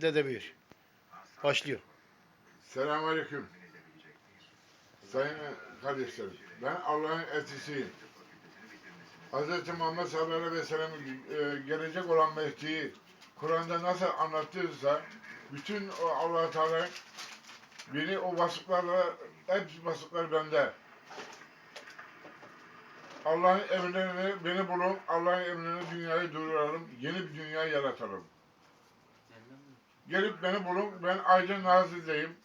Dede Büyür. Başlıyor. Selamünaleyküm. Sayın kardeşlerim, ben Allah'ın elçisiyim. Hz. Muhammed sallallahu aleyhi ve sellem e, gelecek olan Mehdi'yi Kur'an'da nasıl anlattıysa bütün o allah Teala beni o vasıflarla hepsi vasıflar bende. Allah'ın emrlerini beni bulun, Allah'ın emrlerini dünyayı durduralım, yeni bir dünya yaratalım. Gelip beni bulun, ben Aydın Nazil'deyim.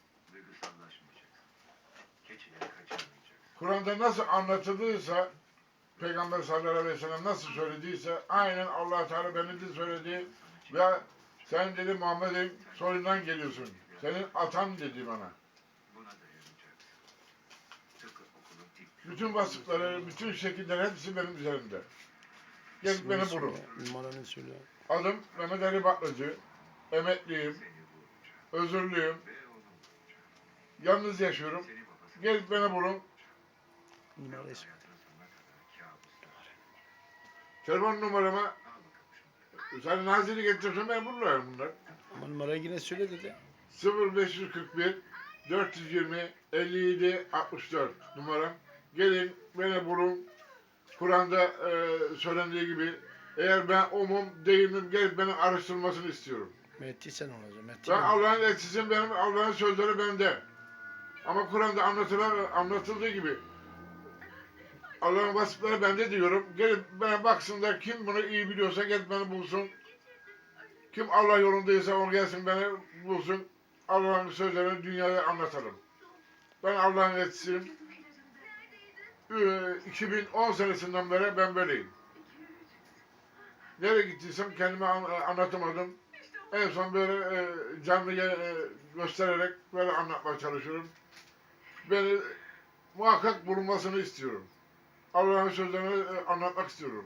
Kur'an'da nasıl anlatıldıysa Peygamber sallallahu aleyhi ve sellem nasıl söylediyse aynen allah Teala beni de söyledi ve sen dedi Muhammed'in soyundan geliyorsun. Senin atan dedi bana. Bütün vasıfları, bütün şekiller hepsi benim üzerimde. Gelip beni bulun. Adım Mehmet Ali Baklacı. Emekliyim. Özürlüyüm. Yalnız yaşıyorum. Gelip beni bulun. Telefon numarama sen Nazil'i getirsen ben bulurum bunlar. Ama numarayı yine söyle dedi. 0541 420 57 64 numaram. Gelin beni bulun. Kur'an'da e, söylendiği gibi eğer ben omum değilim gelip beni araştırmasını istiyorum. Mehdi sen olacaksın. Mehdi Ben. Allah'ın elçisiyim benim Allah'ın sözleri bende. Ama Kur'an'da anlatılan, anlatıldığı gibi Allah'ın vasıfları bende diyorum. Gelip bana baksınlar kim bunu iyi biliyorsa gelip beni bulsun. Kim Allah yolundaysa o gelsin beni bulsun. Allah'ın sözlerini dünyaya anlatalım. Ben Allah'ın elçisiyim. Ee, 2010 senesinden beri ben böyleyim. Nereye gittiysem kendime an- anlatamadım. En son böyle e, canlı e, göstererek böyle anlatmaya çalışıyorum. Beni muhakkak bulunmasını istiyorum. Allah'ın sözlerini e, anlatmak istiyorum.